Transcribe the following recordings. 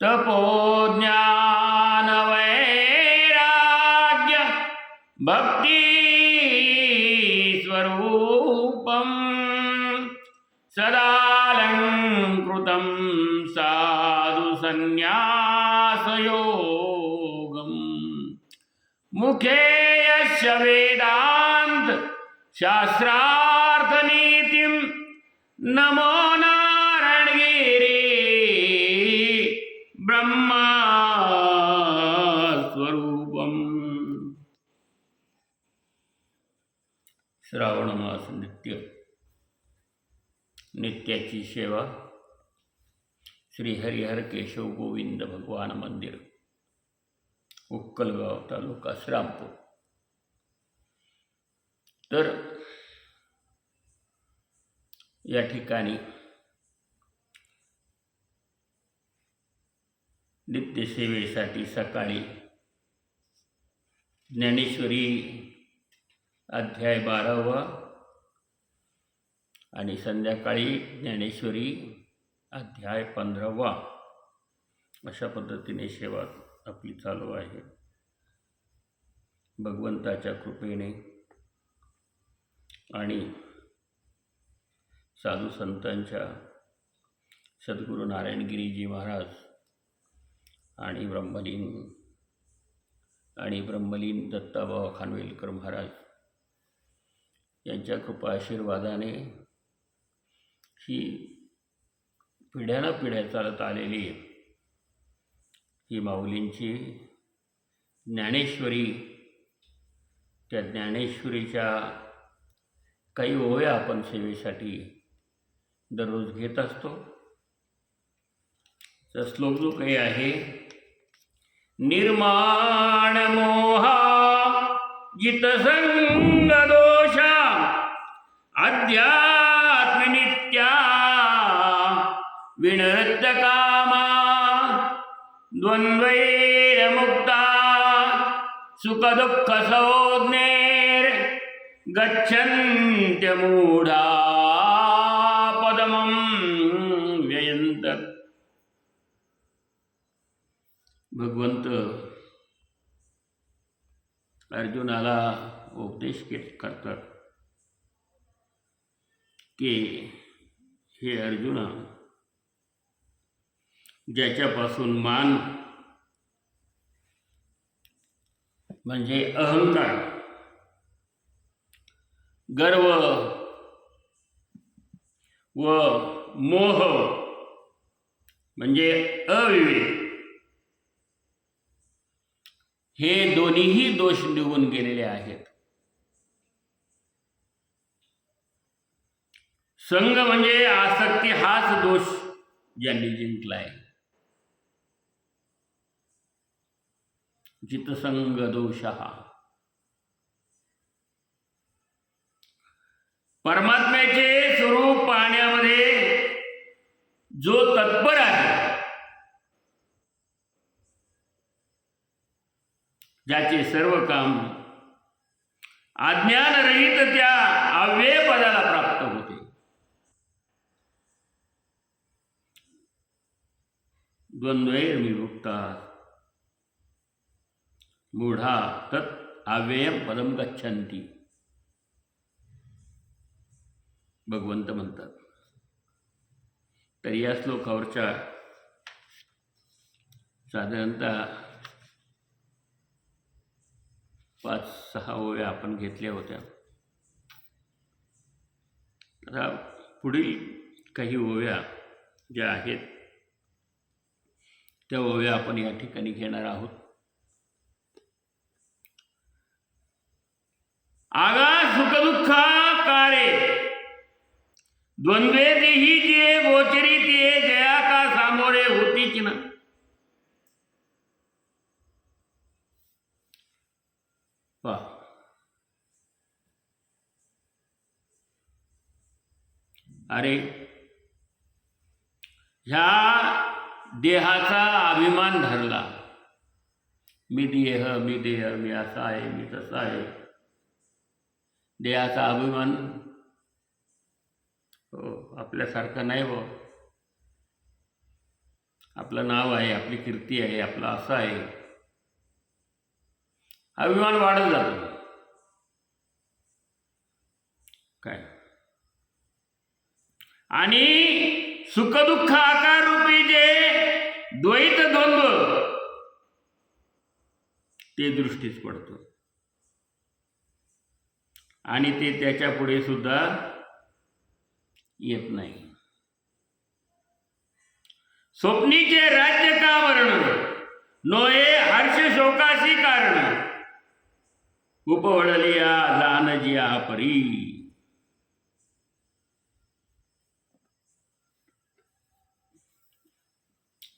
തപോജ്ഞാനവൈരാഗ്യ ഭക്തി സ്വരൂപം സദാലംകൃതം സാധു സന്യാസയോഗം മുഖേയശ വേദാന്ത ശാസ്ത്രാർത്ഥനീതിം നമോ सेवा श्री हरिहर केशव गोविंद भगवान मंदिर उक्कलगाव तालुका श्रामपूर तर या ठिकाणी नित्यसेवेसाठी सकाळी ज्ञानेश्वरी अध्याय बारावा आणि संध्याकाळी ज्ञानेश्वरी अध्याय पंधरावा. अशा पद्धतीने सेवा आपली चालू आहे. भगवंताच्या कृपेने आणि साधू संतांच्या सद्गुरू नारायणगिरीजी महाराज आणि ब्रह्मलीन आणि ब्रह्मलीन दत्ताबाबा खानवेलकर महाराज यांच्या कृपा आशीर्वादाने ही पिढ्यानपिढ्या चालत आलेली ही माऊलींची ज्ञानेश्वरी त्या ज्ञानेश्वरीच्या काही ओव्या आपण सेवेसाठी दररोज घेत असतो. तर श्लोक जो काही आहे निर्माण मोहा जितसंग दोषा अध्यात्मनित्या कामा द्वन्द्वैरमुक्ता सुखदुःख संज्ञेर गच्छन्त्यमूढा पदमं व्ययन्त। भगवंत अर्जुनाला उपदेश के करतात की हे अर्जुना ज्याच्यापासून मान म्हणजे अहंकार गर्व व मोह म्हणजे अविवेक हे दोन्हीही दोष निघून गेलेले आहेत. संघ म्हणजे आसक्ती हाच दोष ज्यांनी जिंकला आहे जितसंग दोष परमात्म्याचे स्वरूप पाहण्यामध्ये जो तत्पर आहे ज्याचे सर्व काम अज्ञानरहित त्या अव्यय पदाला प्राप्त होते. द्वंद्वैर्विमुक्ता मूढा तत् अव्ययम पदम गच्छन्ती. भगवंत म्हणतात. तर या श्लोकावरच्या साधारणतः पाच सहा ओव्या आपण घेतल्या होत्या. आता पुढील काही ओव्या ज्या आहेत त्या ओव्या आपण या ठिकाणी घेणार आहोत. आगा सुखदुःखाकारे द्वंद्वेही जे गोचरी ते जया का सामोरे होतीच ना अरे ह्या देहाचा अभिमान धरला. मी देह मी देह मी असा आहे मी तसा आहे. देहाचा अभिमान. हो आपल्यासारखं नाही हो आपलं नाव आहे आपली कीर्ती आहे आपलं असं आहे. अभिमान वाढत जातो. काय? आणि सुखदुःख आकार रूपी जे द्वैत द्वंद्व ते दृष्टीच पडतो. आणि ते त्याच्या पुढे सुद्धा येत नाही. स्वप्नीचे राज्य का वर्ण नोये हर्ष शोकाशी कारण. उपवळलिया लानजिया परी.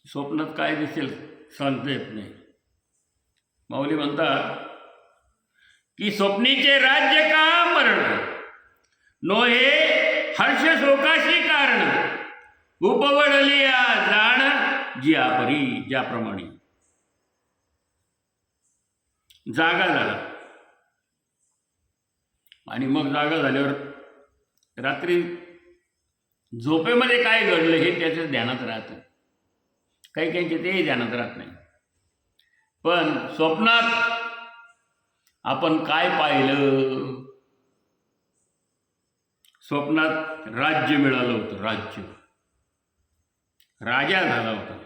स्वप्नात काय दिसेल? सांगता येत नाही. माऊली म्हणतात की स्वप्नीचे राज्य का मरण नोहे हर्ष शोकाशी कारण उपवडली जाण जिया परी ज्याप्रमाणे. जागा झाला. आणि मग जागा झाल्यावर रात्री झोपेमध्ये काय घडलं हे त्याच्या ध्यानात राहतं. काही काहींचे तेही ध्यानात राहत नाही. पण स्वप्नात आपण काय पाहिलं? स्वप्नात राज्य मिळालं होतं राज्य. राजा झाला होता.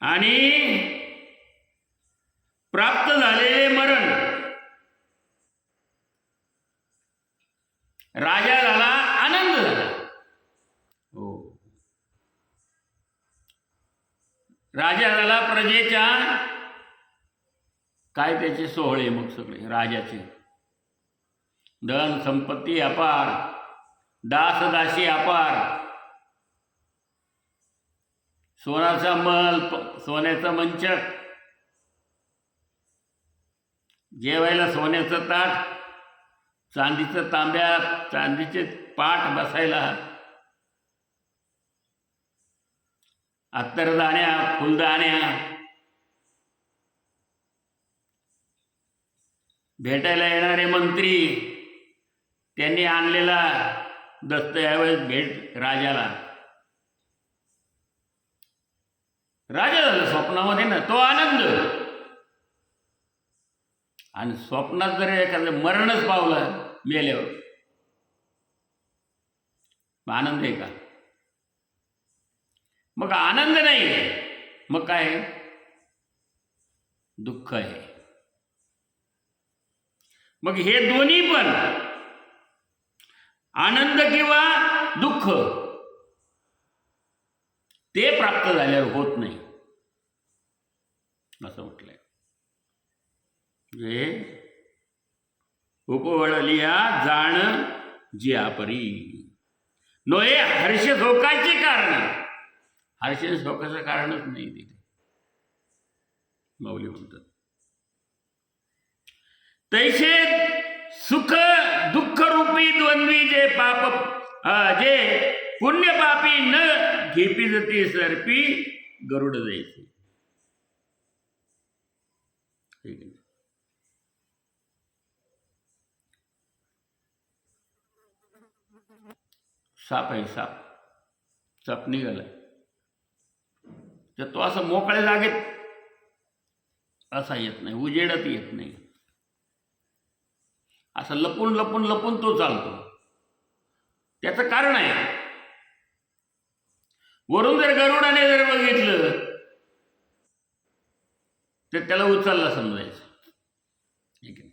आणि प्राप्त झालेले मरण. राजा झाला आनंद झाला. हो. राजा झाला प्रजेच्या काय त्याचे सोहळे मग सगळे? राजाचे. धन संपत्ती अपार दासदाशी अपार. सोनाचा मल सोन्याचा मंचक. जेवायला सोन्याचं ताट चांदीचं तांब्या चांदीचे पाठ बसायला. अत्तरदाण्या फुलदाण्या भेटायला येणारे मंत्री त्यांनी आणलेला दस्तऐवज भेट राजाला. राजा झाला स्वप्नामध्ये ना तो आनंद. आणि स्वप्नात जर एखादं मरणच पावलं मेल्यावर आनंद आहे का? मग आनंद नाही. मग काय? दुःख आहे. मग हे दोन्ही पण आनंद किंवा दुःख ते प्राप्त झाल्यावर होत नाही. असं म्हटलंय. म्हणजे जे उपवळलिया जाण जियापरी. नोये हर्ष शोकाचे कारण. हर्ष शोकाचं कारणच नाही तिथे. माऊली म्हणतात. तैसे सुख दुःख रूपी द्वंद्वी जे पाप अ, जे पुण्य पापी न घेपी जाते सरपी गरुड जायचे. साप आहे साप. साप निघाला. तर तो असं मोकळ्या जागेत असा येत नाही उजेडत येत नाही. असं लपून लपून लपून तो चालतो. त्याचं कारण आहे. वरून जर गरुडाने जर बघितलं तर त्याला उचलला समजायचं. ठीक आहे.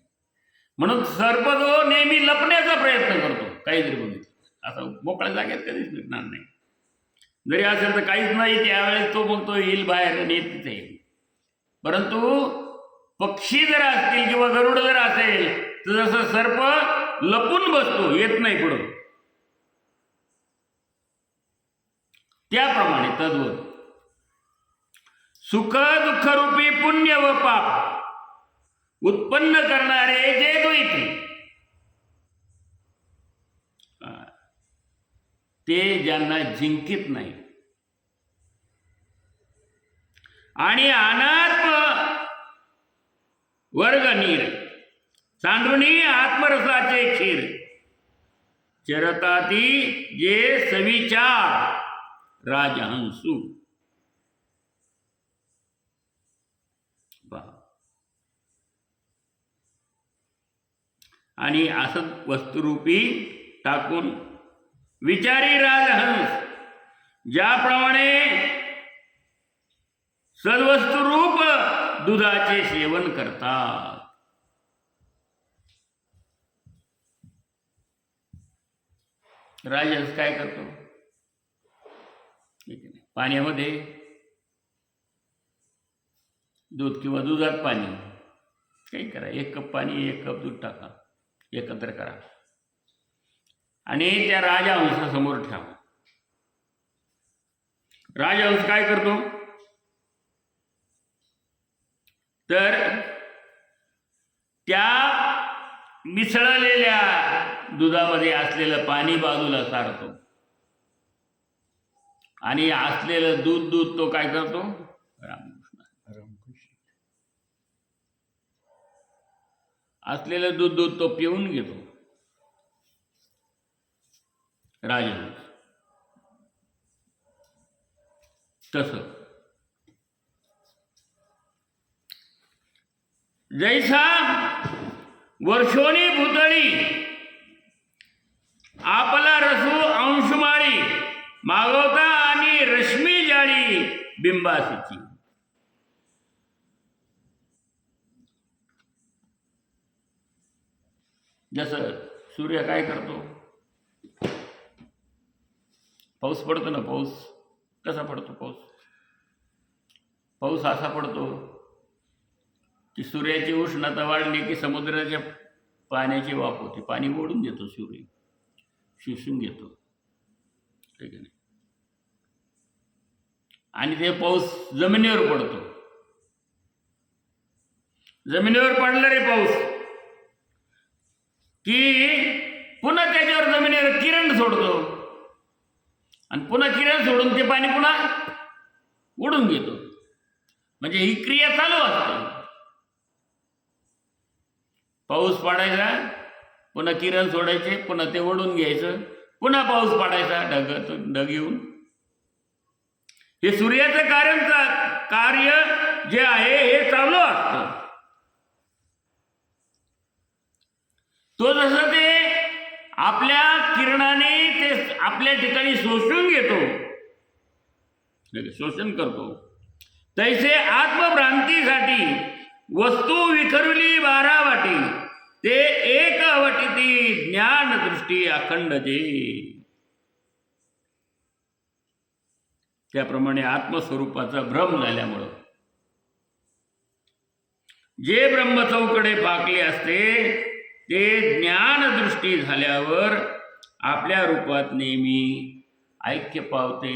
म्हणून सर्प जो नेहमी लपण्याचा प्रयत्न करतो. काही जरी बघितलं. असं मोकळ्या जागेत कधीच भेटणार नाही. जरी असेल तर काहीच नाही त्यावेळेस तो मग तो येईल बाहेर आणि येत तिथे. येईल परंतु पक्षी जर असतील किंवा गरुड जर असेल तर जसं सर्प लपून बसतो येत नाही पुढं. त्याप्रमाणे तद्वत. सुख दुःख रूपी पुण्य व पाप उत्पन्न करणारे जे द्वैती. ते ज्यांना जिंकित नाही. आणि अनात्म वर्ग नीर. सांडुनी आत्मरसाचे क्षीर. चरताती जे सविचार राजहंसू. आणि असं वस्तुरूपी टाकून विचारी राजहंस ज्याप्रमाणे सद्वस्तुरूप दुधाचे सेवन करतात. राजहंस काय करतो? ठीक आहे. पाण्यामध्ये दूध किंवा दुधात पाणी. काही करा. एक कप पाणी एक कप दूध टाका. एकत्र करा. आणि त्या राजहंसासमोर ठेवा. राजहंस काय करतो? तर त्या मिसळलेल्या दुधामध्ये असलेलं पाणी बाजूला सारतो. आणि असलेलं दूध दूध तो काय करतो? रामकृष्ण. असलेलं दूध दूध तो पिऊन घेतो. राजहंस तस. जैसा वर्षोनी भुतळी आपला रसू अंशुमाळी मागवता आणि रश्मी जाळी बिंबासीची. जसं सूर्य काय करतो? पाऊस पडतो ना पाऊस? कसा पडतो पाऊस? पाऊस असा पडतो की सूर्याची उष्णता वाढली की समुद्राच्या पाण्याची वाफ होते. पाणी ओढून घेतो सूर्य. शोषून घेतो. ठीक आहे आणि ते पाऊस जमिनीवर पडतो. जमिनीवर पडला रे पाऊस. की पुन्हा त्याच्यावर जमिनीवर किरण सोडतो. आणि पुन्हा किरण सोडून ते पाणी पुन्हा उडून घेतो. म्हणजे ही क्रिया चालू असते. पाऊस पडायचा पुन्हा किरण सोडायचे पुन्हा ते ओढून घ्यायचं पुन्हा पाऊस पाडायचा ढग ढग येऊन. हे सूर्याचं कार्यांचा कार्य जे आहे हे चालू असतं. तो जसं ते आपल्या किरणाने ते आपल्या ठिकाणी शोषून घेतो शोषण करतो. तैसे आत्मभ्रांतीसाठी वस्तू विखरवली बारा वाटी ते ज्ञानदृष्टी ज्ञान दृष्टी अखंड जे. त्याप्रमाणे आत्मस्वरूपाचा भ्रम झाल्यामुळं. जे ब्रह्मचौकडे पाकले असते ते ज्ञानदृष्टी झाल्यावर आपल्या रूपात नेहमी ऐक्य पावते.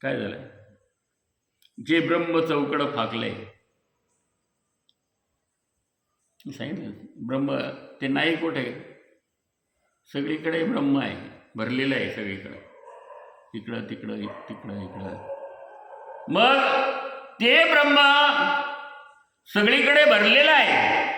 काय झालं जे ब्रह्म चौकड फाकलंय मी सांगितलं ब्रह्म ते नाही कुठे? सगळीकडे ब्रह्म आहे भरलेलं आहे सगळीकडं. इकडं तिकडं तिकडं इकडं. मग ते ब्रह्म सगळीकडे भरलेलं आहे.